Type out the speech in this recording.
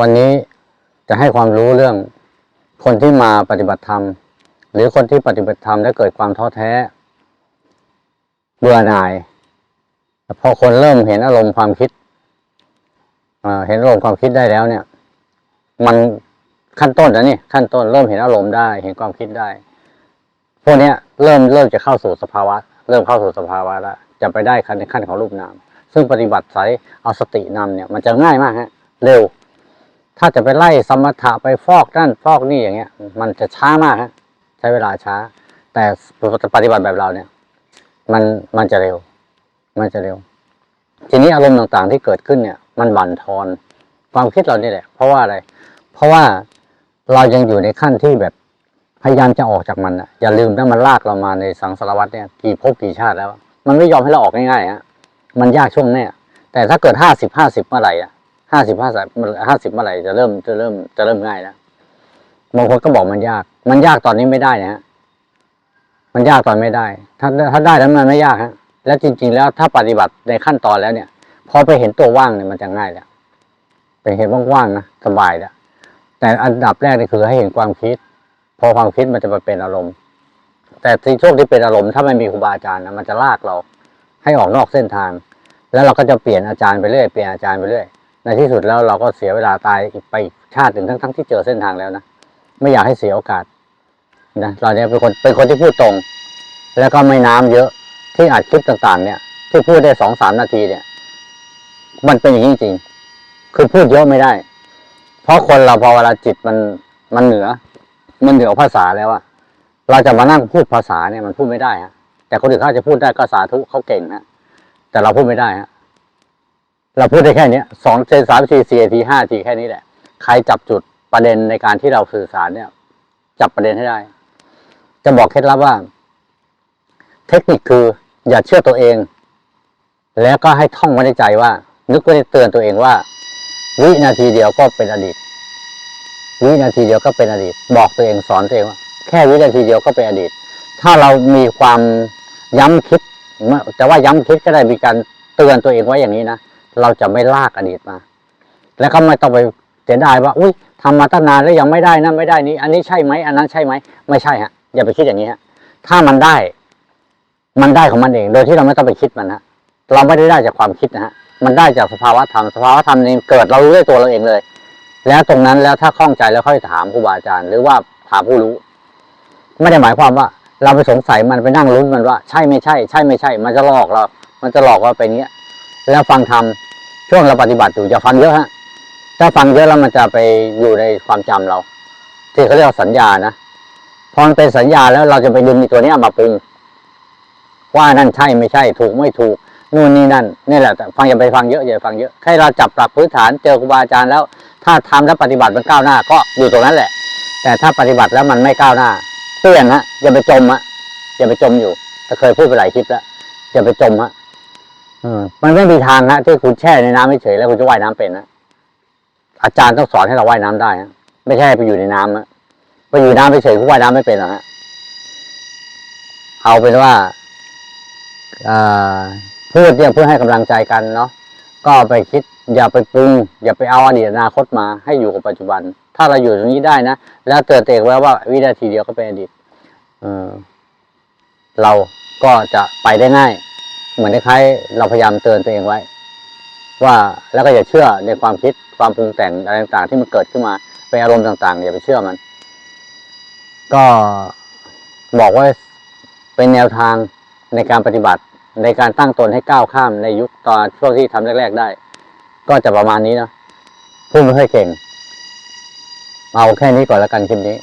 วันนี้จะให้ความรู้เรื่องคนที่มาปฏิบัติธรรม หรือคนที่ปฏิบัติธรรมแล้วเกิดความท้อแท้ เบื่อหน่าย พอคนเริ่มเห็นอารมณ์ความคิดเห็นอารมณ์ความคิดได้แล้วเนี่ย มันขั้นต้นนะนี่ขั้นต้นเริ่มเห็นอารมณ์ได้ เห็นความคิดได้ พวกนี้ยเริ่มเริ่มจะเข้าสู่สภาวะ เริ่มเข้าสู่สภาวะแล้วจะไปได้ขั้นในขั้นของรูปนาม ซึ่งปฏิบัติสายเอาสตินำเนี่ย มันจะง่ายมากฮะ เร็ว ถ้าจะไปไล่สมถะไปฟอกนั่นฟอกนี่อย่างเงี้ย มันจะช้ามากฮะใช้เวลาช้า แต่ปฏิบัติแบบเราเนี่ย มันมันจะเร็ว มันจะเร็ว ทีนี้อารมณ์ต่างๆที่เกิดขึ้นเนี่ย มันบั่นทอน ความคิดเรานี่แหละ เพราะว่าอะไร เพราะว่าเรายังอยู่ในขั้นที่แบบพยายามจะออกจากมันอะอย่าลืมนะมันลากเรามาในสังสารวัฏเนี่ยกี่ภพกี่ชาติแล้ว มันไม่ยอมให้เราออกง่ายๆฮะมันยากช่วงเนี้ยแต่ถ้าเกิดห้าสิบห้าสิบเมื่อไหร่อะ ห้าสิบห้าสิบห้าสิบเมื่อไหร่จะเริ่มจะเริ่มจะเริ่มง่ายแล้วบางคนก็บอกมันยาก มันยากตอนนี้ไม่ได้นะฮะมันยากตอนไม่ได้ ถ้าถ้าได้แล้วมันไม่ยากฮะ แล้วจริง ๆ แล้วถ้าปฏิบัติในขั้นตอนแล้วเนี่ย พอไปเห็นตัวว่างเนี่ยมันจะง่ายแล้วไปเห็นว่างๆนะสบายแล้วแต่อันดับแรกนี่คือให้เห็นความคิด พอความคิดมันจะมาเป็นอารมณ์ แต่ที่ช่วงที่เป็นอารมณ์ถ้าไม่มีครูบาอาจารย์นะมันจะลากเรา ให้ออกนอกเส้นทาง แล้วเราก็จะเปลี่ยนอาจารย์ไปเรื่อยเปลี่ยนอาจารย์ไปเรื่อย ในที่สุดแล้วเราก็เสียเวลาตายไปอีกชาติหนึ่งทั้งทั้งที่เจอเส้นทางแล้วนะไม่อยากให้เสียโอกาสนะเราเนี่ยเป็นคนเป็นคนที่พูดตรง แล้วก็ไม่น้ำเยอะที่อัดคลิปต่างๆ เนี่ย ที่พูดได้สองสามนาทีเนี่ย มันเป็นอย่างนี้จริงคือพูดเยอะไม่ได้ เพราะคนเราพอเวลาจิตมันมันเหนือ มันเหนือภาษาแล้วอะเราจะมานั่งพูดภาษาเนี่ยมันพูดไม่ได้ฮะแต่คนอื่นเขาจะพูดได้ก็สาธุเขาเก่งฮะแต่เราพูดไม่ได้ฮะ เราพูดได้แค่นี้สองเซนสามสี่สี่ทีห้าทีแค่นี้แหละ ใครจับจุดประเด็นในการที่เราสื่อสารเนี่ย จับประเด็นให้ได้ จะบอกเคล็ดลับว่า เทคนิคคือ อย่าเชื่อตัวเอง แล้วก็ให้ท่องไว้ในใจว่า นึกไว้ในเตือนตัวเองว่า วินาทีเดียวก็เป็นอดีต วินาทีเดียวก็เป็นอดีต บอกตัวเองสอนตัวเองว่าแค่วินาทีเดียวก็เป็นอดีต ถ้าเรามีความย้ำคิดแต่ว่าย้ำคิดก็ได้มีการเตือนตัวเองไว้อย่างนี้นะ เราจะไม่ลากอดีตมา แล้วก็ไม่ต้องไปเสียดายว่าอุ้ยทำมาตั้งนานแล้วยังไม่ได้นะไม่ได้นี้ อันนี้ใช่ไหมอันนั้นใช่ไหมไม่ใช่ฮะอย่าไปคิดอย่างนี้ฮะถ้ามันได้ มันได้ของมันเอง โดยที่เราไม่ต้องไปคิดมันฮะเราไม่ได้ได้จากความคิดนะฮะมันได้จากสภาวะธรรมสภาวะธรรมนี้เกิดเรารู้ด้วยตัวเราเองเลย แล้วตรงนั้นแล้วถ้าข้องใจแล้วค่อยถามครูบาอาจารย์ หรือว่าถามผู้รู้ ไม่ได้หมายความว่า เราไปสงสัยมันไปนั่งลุ้นมันว่า ใช่ไม่ใช่ ใช่ไม่ใช่ มันจะหลอกเรา มันจะหลอกว่าเป็นเนี้ย แล้วฟังทำช่วงเราปฏิบัติอยู่อย่าฟังเยอะฮะถ้าฟังเยอะแล้วมันจะไปอยู่ในความจำเรา ที่เขาเรียกสัญญานะพอมันเป็นสัญญาแล้วเราจะไปดึงในตัวนี้มาปรุงว่านั่นใช่ไม่ใช่ ถูกไม่ถูกนู่นนี่นั่นนี่แหละแต่ฟังอย่าไปฟังเยอะอย่าฟังเยอะแค่เราจับหลักพื้นฐานเจอครูบาอาจารย์แล้ว ถ้าทำแล้วปฏิบัติมันก้าวหน้า ก็อยู่ตรงนั้นแหละ แต่ถ้าปฏิบัติแล้วมันไม่ก้าวหน้าเปลี่ยนฮะอย่าไปจมฮะอย่าไปจมอยู่เคยพูดไปหลายคลิปแล้วอย่าไปจมฮะ มันไม่มีทางฮะที่คุณแช่ในน้ำเฉยแล้วคุณจะว่ายน้ำเป็นนะอาจารย์ต้องสอนให้เราว่ายน้ำได้ฮะไม่ใช่ไปอยู่ในน้ำฮะไปอยู่น้ำเฉยคุณว่ายน้ำไม่เป็นหรอกฮะเอาเป็นว่าอพูดเนี่ยเพื่อให้กำลังใจกันเนาะก็ไปคิด อย่าไปปรุง อย่าไปเอาอดีตอนาคตมาให้อยู่กับปัจจุบัน ถ้าเราอยู่ตรงนี้ได้นะแล้วเตือนตัวเองไว้ว่าวินาทีเดียวก็เป็นอดีตเออเราก็จะไปได้ง่าย เหมือนคล้ายๆเราพยายามเตือนตัวเองไว้ ว่าแล้วก็อย่าเชื่อในความคิดความปรุงแต่งอะไรต่างๆ ที่มันเกิดขึ้นมาเป็นอารมณ์ต่างๆอย่าไปเชื่อมัน ก็บอกว่าเป็นแนวทางในการปฏิบัติในการตั้งตนให้ก้าวข้ามในยุคตอนช่วงที่ทำแรก ๆได้ ก็จะประมาณนี้นะพูดไม่ค่อยเก่ง เอาแค่นี้ก่อนล้วกันคลิปนี้